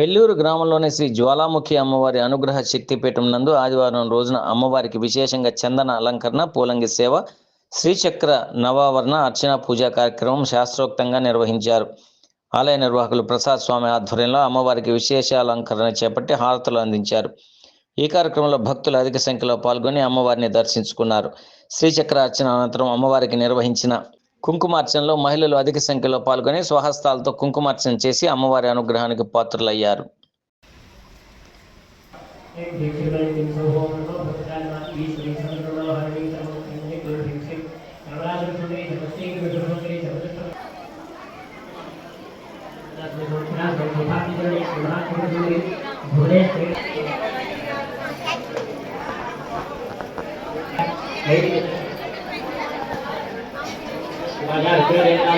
పెళ్ళూరు గ్రామంలోని శ్రీ జ్వాలాముఖి అమ్మవారి అనుగ్రహ శక్తిపీఠం నందు ఆదివారం రోజున అమ్మవారికి విశేషంగా చందన అలంకరణ పూలంగి సేవ శ్రీచక్ర నవావరణ అర్చన పూజా కార్యక్రమం శాస్త్రోక్తంగా నిర్వహించారు. ఆలయ నిర్వాహకులు ప్రసాద్ స్వామి ఆధ్వర్యంలో అమ్మవారికి విశేష అలంకరణ చేపట్టి హారతులు అందించారు. ఈ కార్యక్రమంలో భక్తులు అధిక సంఖ్యలో పాల్గొని అమ్మవారిని దర్శించుకున్నారు. శ్రీచక్ర అర్చన అనంతరం అమ్మవారికి నిర్వహించిన కుంకుమార్చనలో మహిళలు అధిక సంఖ్యలో పాల్గొని స్వహస్తాలతో కుంకుమార్చన చేసి అమ్మవారి అనుగ్రహానికి పాత్రులయ్యారు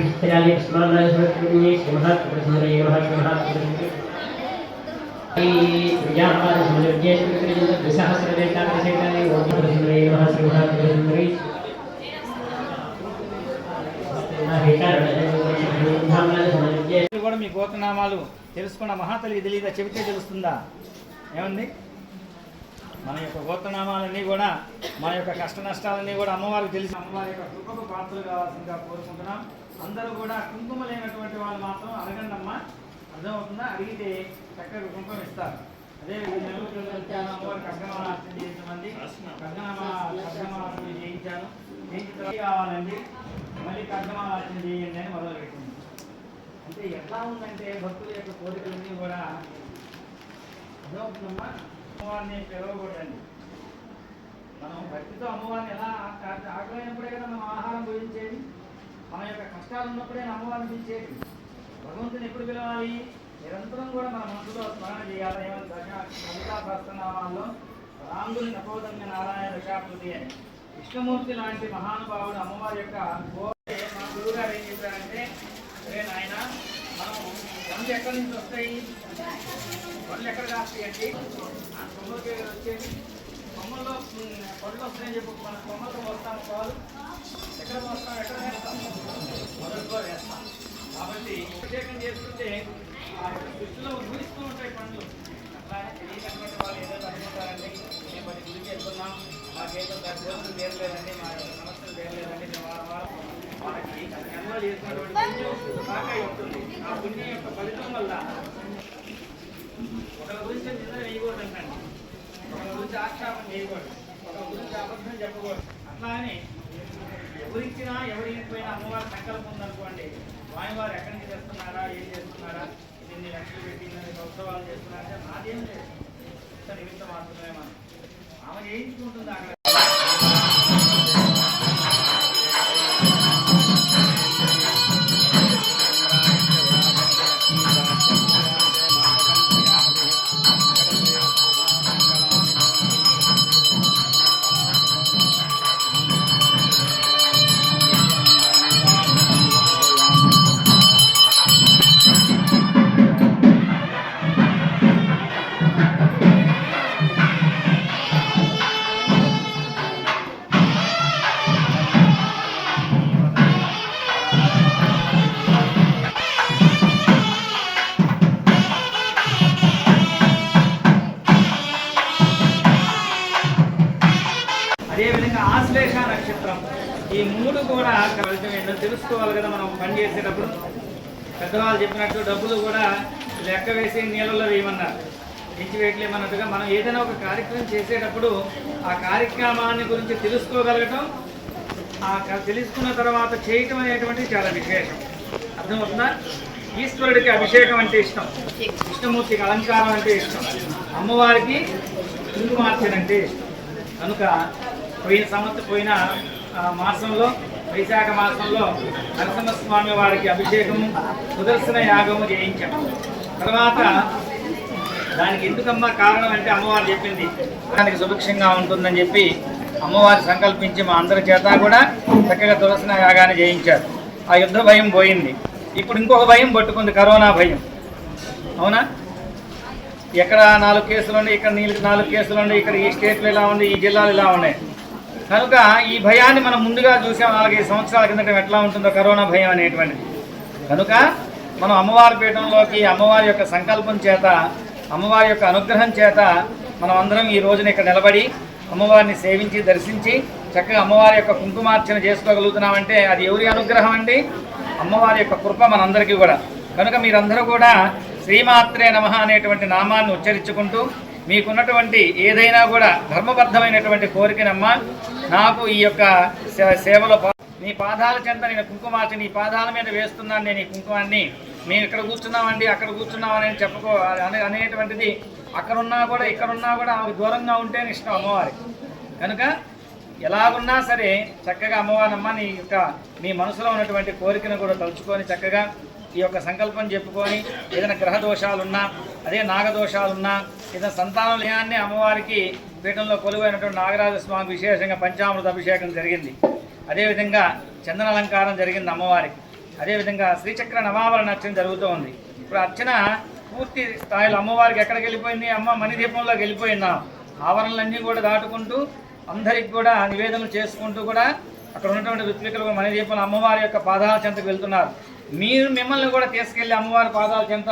వస్తే కట్టు కూర్చో ఇది కూడా మీ గోపనామాలు తెలుసుకున్న మహాతల్లికి తెలియదా చెబితే తెలుస్తుందా? ఏమండి మన యొక్క గోత్రనామాలన్నీ కూడా మన యొక్క కష్ట నష్టాలన్నీ కూడా అమ్మవారికి తెలిసి అమ్మవారి యొక్క కృపకు పాత్రలు కావాల్సిందిగా కోరుకుంటున్నాం. అందరూ కూడా కుంకుమ లేనటువంటి వాళ్ళు మాత్రం అడగండి అమ్మా అర్థమవుతుందా? అడిగితే చక్కగా కుంకుమ ఇస్తారు. అదే విధంగా అమ్మవారి కర్గమార్చన చేయించమంది కర్గమా కర్గమార్చన చేయించాను. చేయించిన కావాలండి? మళ్ళీ కర్గమార్చన చేయండి అని మొదలు పెట్టింది. అంటే ఎట్లా ఉందంటే భక్తుల యొక్క కోరికలన్నీ కూడా అర్థమవుతుందమ్మా? అమ్మవారిని పిలవకూడదండి. మనం భక్తితో అమ్మవారిని ఎలా ఆ- ఆకలైనప్పుడే కదా మనం ఆహారం భోజించేది? మన యొక్క కష్టాలు ఉన్నప్పుడే అమ్మవారిని పిలిచేది. భగవంతుని ఎప్పుడు పిలవాలి? నిరంతరం కూడా మన మనసులో స్మరణ చేయాలి. ఏమని కవితా సహస్రనామాల్లో రాంగుని తపోదంగ నారాయణ దశాకృతి అని. విష్ణుమూర్తి లాంటి మహానుభావుడు అమ్మవారి యొక్క మా గురువుగారు ఏం చెప్పారంటే అరే నాయన మనం వంద ఎక్కడి నుంచి వస్తాయి? పనులు ఎక్కడ కాస్తాయండి? కొమ్మలకి వచ్చేసి కొమ్మల్లో పళ్ళు వస్తాయని చెప్పి మన కొమ్మలతో వస్తాం పాలు ఎక్కడ వస్తాం ఎక్కడ వేస్తాం మొదట్లో వేస్తాం కాబట్టి ప్రత్యేకం చేసుకుంటే ఆ యొక్క దృష్టిలో ఊహిస్తూ ఉంటాయి పండ్లు అట్లా తెలియనటువంటి వాళ్ళు ఏదో అనుకుంటారండి మేము పది గుడికి వెళ్తున్నాం మాకేదో దేవుడు తీరలేదండి మా సమస్యలు తీరలేదండి మేము వారం వారం వాళ్ళకి జన్మలు చేసినటువంటి పుణ్యం సాకాయి ఉంటుంది ఆ పుణ్యం యొక్క ఫలితం వల్ల ఒకరి గురించి నిజం ఒక ఒకరి గురించి ఆక్షేపం చేయకూడదు గురించి అబద్ధం చెప్పకూడదు అట్లా అని ఎవరిచ్చినా ఎవరి పోయినా అమ్మవారి సంకల్పం ఉందనుకోండి వాయివారు ఎక్కడి నుంచి చేస్తున్నారా ఏం చేస్తున్నారా ఇన్ని లక్షలు పెట్టిన ఉత్సవాలు చేస్తున్నారంటే నాదేం లేదు నిమిత్తం మాత్రమే మనం ఆమె చేయించుకుంటుంది అక్కడ. ఏంటో తెలుసుకోవాలి కదా మనం పని చేసేటప్పుడు. పెద్దవాళ్ళు చెప్పినట్టు డబ్బులు కూడా లెక్క వేసి నీళ్ళలో వేయమన్నారు. తెచ్చి వేయట్లేమన్నట్టుగా మనం ఏదైనా ఒక కార్యక్రమం చేసేటప్పుడు ఆ కార్యక్రమాన్ని గురించి తెలుసుకోగలగటం ఆ తెలుసుకున్న తర్వాత చేయటం అనేటువంటిది చాలా విశేషం. అర్థమవుతుందా? ఈశ్వరుడికి అభిషేకం అంటే ఇష్టం. కృష్ణమూర్తికి అలంకారం అంటే ఇష్టం. అమ్మవారికి కుంకుమార్చన అంటే ఇష్టం. కనుక పోయిన సంవత్సరం పోయిన మాసంలో వైశాఖ మాసంలో నరసింహస్వామి వారికి అభిషేకము సుదర్శన యాగము చేయించాం. తర్వాత దానికి ఎందుకమ్మా కారణం అంటే అమ్మవారు చెప్పింది. దానికి సుభిక్షంగా ఉంటుందని చెప్పి అమ్మవారు సంకల్పించి మా అందరి చేత కూడా చక్కగా తులసిన యాగాన్ని చేయించారు. ఆ యుద్ధ భయం పోయింది. ఇప్పుడు ఇంకొక భయం పట్టుకుంది కరోనా భయం. అవునా? ఎక్కడ నాలుగు కేసులు ఉన్నాయి ఇక్కడ నీళ్ళకి నాలుగు కేసులు ఉన్నాయి ఇక్కడ ఈ స్టేట్లు ఇలా ఉంది ఈ జిల్లాలు ఇలా ఉన్నాయి? కనుక ఈ భయాన్ని మనం ముందుగా చూసాం. నాలుగైదు సంవత్సరాల కిందట ఎట్లా ఉంటుందో కరోనా భయం అనేటువంటిది. కనుక మనం అమ్మవారి పీఠంలోకి అమ్మవారి యొక్క సంకల్పం చేత అమ్మవారి యొక్క అనుగ్రహం చేత మనం అందరం ఈ రోజున ఇక్కడ నిలబడి అమ్మవారిని సేవించి దర్శించి చక్కగా అమ్మవారి యొక్క కుంకుమార్చన చేసుకోగలుగుతున్నామంటే అది ఎవరి అనుగ్రహం అండి? అమ్మవారి యొక్క కృప మనందరికీ కూడా. కనుక మీరందరూ కూడా శ్రీమాత్రే నమ అనేటువంటి నామాన్ని ఉచ్చరించుకుంటూ మీకున్నటువంటి ఏదైనా కూడా ధర్మబద్ధమైనటువంటి కోరికనమ్మా నాకు ఈ యొక్క సేవలో నీ పాదాల చెంత నేను కుంకుమార్చి నీ పాదాల మీద వేస్తున్నాను నేను ఈ కుంకుమాన్ని. మేము ఇక్కడ కూర్చున్నామండి అక్కడ కూర్చున్నామని చెప్పుకో అనే అనేటువంటిది అక్కడున్నా కూడా ఇక్కడున్నా కూడా ఆమెకు దూరంగా ఉంటేనే ఇష్టం అమ్మవారికి కనుక ఎలాగున్నా సరే చక్కగా అమ్మవారమ్మ నీ యొక్క నీ మనసులో ఉన్నటువంటి కోరికను కూడా తలుచుకొని చక్కగా ఈ యొక్క సంకల్పం చెప్పుకొని ఏదైనా గ్రహ దోషాలున్నా అదే నాగదోషాలున్నా ఇతని సంతాన లేయాన్ని అమ్మవారికి పీఠంలో కొలువైనటువంటి నాగరాజ స్వామి విశేషంగా పంచామృత అభిషేకం జరిగింది. అదేవిధంగా చందన అలంకారం జరిగింది అమ్మవారికి. అదేవిధంగా శ్రీచక్ర నవావరణ అర్చన జరుగుతూ ఉంది. ఇప్పుడు అర్చన పూర్తి స్థాయిలో అమ్మవారికి ఎక్కడికి వెళ్ళిపోయింది? అమ్మ మణిదీపంలోకి వెళ్ళిపోయిందా? ఆవరణలన్నీ కూడా దాటుకుంటూ అందరికి కూడా నివేదనలు చేసుకుంటూ కూడా అక్కడ ఉన్నటువంటి ఋత్వికులు మణిదీపంలో అమ్మవారి యొక్క పాదాల చెంతకు వెళ్తున్నారు. మీరు మిమ్మల్ని కూడా తీసుకెళ్ళి అమ్మవారి పాదాల చెంత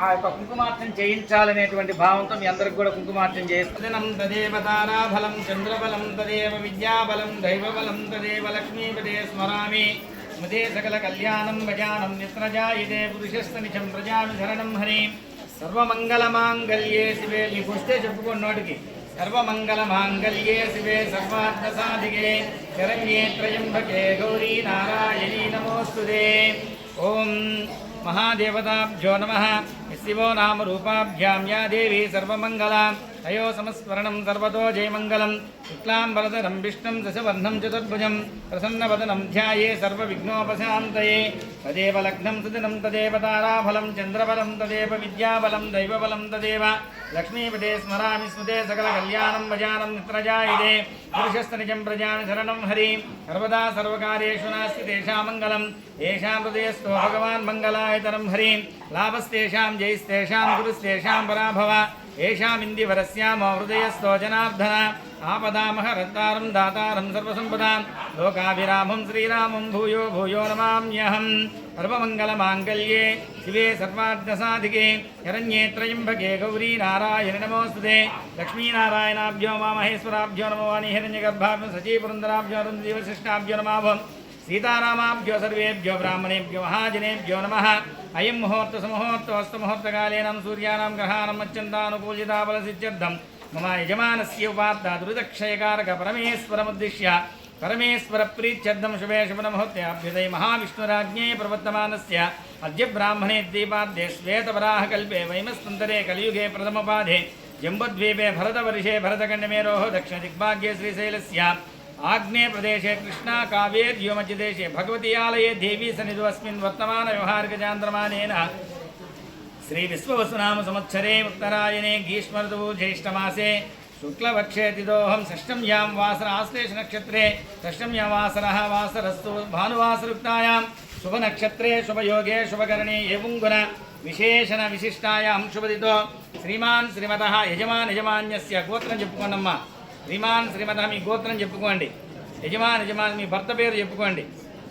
ఆ యొక్క కుంకుమార్చన చేయించాలనేటువంటి భావంతో మీ అందరికి కూడా కుంకుమార్చన చేస్తున్నాం తదేవ తారాఫలం చంద్రబలం తదేవ విద్యాబలం దైవబలం తదేవ లక్ష్మీపదే స్మరామి. ముదే సకల కళ్యాణం గజానం నిత్రజాయిదే పురుషస్థనిచం ప్రజాను శరణం హరి. సర్వమంగళమాంగళ్యే శివే నీకు వస్తే చెప్పుకున్నోటికి నోటికి సర్వమంగళమాంగళ్యే శివే సర్వార్థ సాధికే శరణ్యే త్రయంబకే గౌరీ నారాయణీ నమోస్తుదే. ఓం మహాదేవతాభ్యో నమ శివో నామ రూపాభ్యాం యా దేవి సర్వమంగళ తయో సమస్మరణం సర్వతో జయమంగళం శుక్లాంబరధరం విష్ణుం దశవర్ణం చతుర్భుజం ప్రసన్నవదనం ధ్యాయే సర్వవిఘ్నోపశాంతయే తదేవ లగ్నం సుదినం తదేవ తారాఫలం చంద్రబలం తదేవ విద్యాబలం దైవబలం తదేవ లక్ష్మీపదే స్మరామి స్మృతే సకల కళ్యాణం భజానం మిత్రజాయిదే పురుషస్తనిజం ప్రజామి శరణం హరి సర్వదా సర్వకార్యేషు నాస్తి తేషాం మంగళం ఏషాం హృదయస్థో భగవాన్ మంగళాయతరం హరి లాభస్తేషాం జయస్తేషాం గురుస్తేషాం పరాభవ ఏషామిందివరస్యామ హృదయస్థో జనార్దన. ఆపదామహ రత్తారం దాతారం సర్వసంపదాం. లోకాభిరామం శ్రీరామం భూయో భూయో నమామ్యహం. సర్వమంగళమాంగళ్యే శివే సర్వార్థసాధికే. శరణ్యే త్రయంబకే గౌరీ నారాయణ నమోస్తుతే. లక్ష్మీనారాయణాభ్యో మా మహేశ్వరాభ్యో నమో వాణి. హిరణ్యగర్భాభ్యం సచీపురందరాభ్యో రుద్రశిష్టాభ్యో నమాభం సీతారామాభ్యో సర్వేభ్యో బ్రాహ్మణేభ్యో మహాజనేభ్యో నమ. అయం ముహూర్త సుముహూర్తోస్తు ముహూర్తకాలేనం సూర్యానాం గ్రహాణం అత్యంతానుకూలితాబలసిద్ధ్యర్థం మమ యజమానస్య ఉపార్థ దురిదక్షయకారక పరమేశ్వరముద్దిశ్య. పరమేశ్వర ప్రీత్యర్థం శుభే శుభనముహూర్త్యాభ్యుదయ మహావిష్ణురాజ్ఞే ప్రవర్తమానస్య. అద్య బ్రాహ్మణే ద్వీపాద్యే శ్వేతవరాహకల్పే వైమస్తంతరే కలియుగే ప్రథమపాదే జంబుద్వీపే భరతవర్షే భరతఖండమేరోహ దక్షిణ దిగ్భాగ్యే శ్రీశైలస్య. ఆగ్నేయ ప్రదేశే కృష్ణా కావేర్యోమధ్యదేశే భగవతి ఆలయే దేవీ సన్నిధివస్మిన్ వర్తమాన వ్యవహారిక చాంద్రమానేన శ్రీ విశ్వవసునామ సంవత్సరే ఉత్తరాయణే గ్రీష్మ ఋతువు జ్యేష్ఠమాసే శుక్లపక్షే తిదోహం షష్టం యాం వాసర ఆశ్లేష నక్షత్రే షష్టం యా వాసర వాసరస్తు భానువాసరుక్తాయాం శుభనక్షత్రే శుభయోగే శుభకరణే ఏవుంగున విశేషణ విశిష్టాయాం శుభదితో శ్రీమాన్ శ్రీమత యజమాన్ యజమాన్యస్య గోత్రం చెప్పుకోండమ్మా శ్రీమాన్ శ్రీమత మీ గోత్రం చెప్పుకోండి. యజమాన్ యజమాన్ మీ భర్త పేరు చెప్పుకోండి.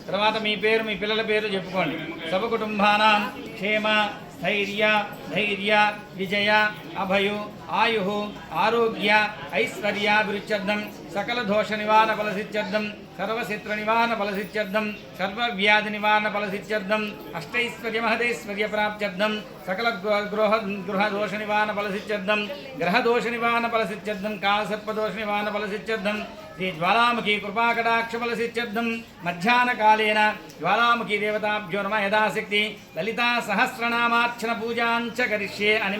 తర్వాత మీ పేరు మీ పిల్లల పేరు చెప్పుకోండి. సభ కుటుంబానాం క్షేమ స్థైర్య ధైర్య విజయ అభయు ఆయు ఆరోగ్య ఐశ్వర్యాభిరుచ్యర్థం సకల దోష నివారణ ఫలసిత్యర్థం సర్వశత్రు నివారణ ఫలసిత్యర్థం సర్వవ్యాధి నివారణ ఫలసిత్యర్థం అష్టైశ్వర్య మహదైశ్వర్య ప్రాప్త్యర్థం సకల గృహ- గృహ దోష నివారణ ఫలసిత్యర్థం గ్రహ దోష నివారణ ఫలసిత్యర్థం కాలసర్పదోష నివారణ ఫలసిత్యర్థం శ్రీ జ్వాలాముఖి కృపాకటాక్ష ఫలసిత్యర్థం మధ్యాహ్నకాలేన జ్వాలాముఖి దేవతాభ్యో నమ యథాశక్తి లలితా సహస్రనామార్చన పూజాంచ కరిష్యే అని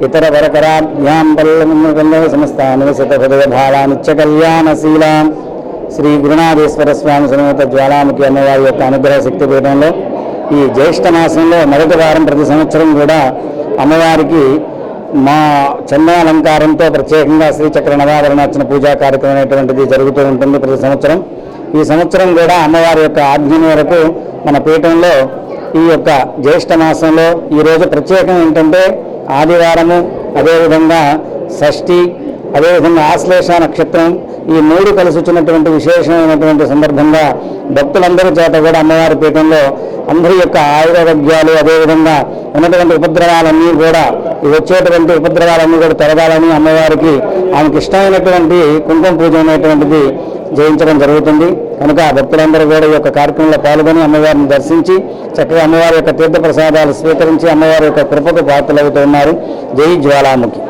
ఇతర వరకరాభ్యాం పల్లవ సమస్తానివసత హృదయ భావానిత్య కళ్యాణశీలాం శ్రీ గురునాథేశ్వర స్వామి సమేత జ్వాలాముఖి అన్నవారి యొక్క అనుగ్రహ శక్తి పీఠంలో ఈ జ్యేష్ఠ మాసంలో మొదటి వారం ప్రతి సంవత్సరం కూడా అమ్మవారికి మా చందనాలంకారంతో ప్రత్యేకంగా శ్రీచక్ర నవావరణార్చన పూజా కార్యక్రమం అనేటువంటిది జరుగుతూ ఉంటుంది ప్రతి సంవత్సరం. ఈ సంవత్సరం కూడా అమ్మవారి యొక్క ఆజ్ఞ మేరకు మన పీఠంలో ఈ యొక్క జ్యేష్ఠ మాసంలో ఈరోజు ప్రత్యేకం ఏంటంటే ఆదివారము అదేవిధంగా షష్ఠి అదేవిధంగా ఆశ్లేష నక్షత్రం ఈ మూడు కలిసి వచ్చినటువంటి విశేషమైనటువంటి సందర్భంగా భక్తులందరి చేత కూడా అమ్మవారి పీఠంలో అందరి యొక్క ఆయుర్వేద్యాలు అదేవిధంగా ఉన్నటువంటి ఉపద్రవాలన్నీ కూడా వచ్చేటువంటి ఉపద్రవాలన్నీ కూడా తొలగాలని అమ్మవారికి ఆమెకి ఇష్టమైనటువంటి కుంకుమ పూజ అనేటువంటిది జయించడం జరుగుతుంది. కనుక భక్తులందరూ కూడా ఈ యొక్క కార్యక్రమంలో పాల్గొని అమ్మవారిని దర్శించి చక్కగా అమ్మవారి యొక్క తీర్థ ప్రసాదాలు స్వీకరించి అమ్మవారి యొక్క కృపకు పాత్రలవుతూ ఉన్నారు. జై జ్వాలాముఖి.